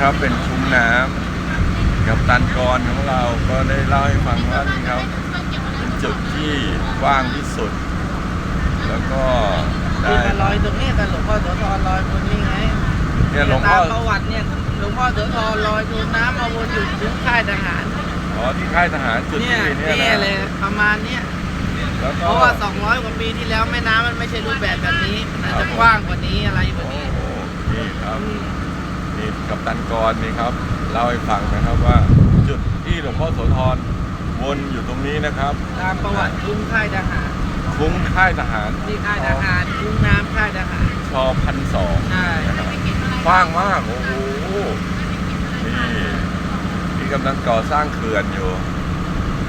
ครับเป็นคุ้มน้ำกับตันกรของเราก็ได้เล่าให้ฟังว่านี่ครับเป็นจุดที่กว้างที่สุด แล้วก็ที่ได้มาลอยตรงนี้แต่หลวงพ่อโสธรลอยบนนี้ไงเนี่ยหลวงพ่อตามประวัติเนี่ยหลวงพ่อโสธรลอยดูน้ำมาวนอยู่ถึงค่ายทหารอ๋อที่ค่ายทหารจุดเนี่ยที่เนี่ยนี่นะเลยประมาณเนี้ยแล้วเพก็ราะว่า 200 กว่าปีที่แล้วแม่น้ำมันไม่ใช่รูปแบบแบบนี้มันอาจจะกว้างกว่านี้อะไรกว่าโอ้นี้โหนี่ครับ นี่กับตันกรนี่ครับเล่าให้ฟังนะครับว่าจุดที่หลวงพ่อโสธรวนอยู่ตรงนี้นะครับ ตามประวัติคุ้งค่ายทหารคุ้มค่ายทหารที่ค่ายทหารคุ้งน้ำค่ายทหารชอพันสองใช่กว้างมากโอ้โหนี่ที่กำลังก่อสร้างเขื่อนอยู่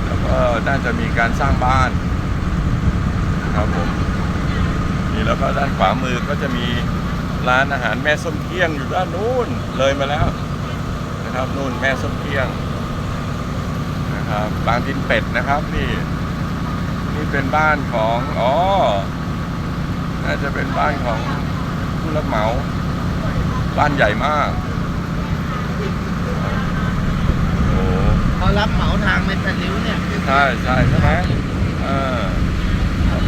แล้วก็น่าจะมีการสร้างบ้านครับผมนี่แล้วก็ด้านขวามือก็จะมี ร้านอาหารแม่ส้มเที่ยงอยู่ด้านนู้นเลยมาแล้วนะครับนู่นแม่ส้มเที่ยงนะครับบางดินเป็ดนะครับนี่นี่เป็นบ้านของอ๋อน่าจะเป็นบ้านของผู้รับเหมาบ้านใหญ่มากโอ้เขารับเหมาทางในแผ่นริ้วเนี่ยใช่ใช่ใช่ไหมเออ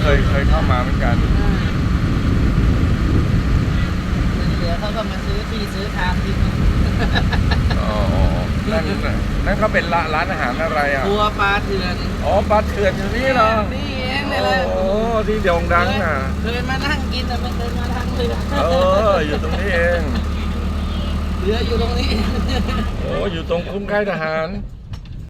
เคยเคยเข้ามาเหมือนกัน เหลือเขาก็มาซื้อ ที่ซื้อทางที่อ๋อนั่นน่ะนั่นเขาเป็นร้านร้านอาหารอะไรอะ บัวปลาเถื่อนอ๋อปลาเถื่อนอยู่นี่เหรอ นี่เองเลยเลยโอ้ที่โด่งดังอะ เคยมานั่งกินแต่ไม่เคยมาทางเรือเออ อยู่ตรงนี้เอง เรืออยู่ตรงนี้ โอ้ อยู่ตรงคุ้มค่ายทหารใ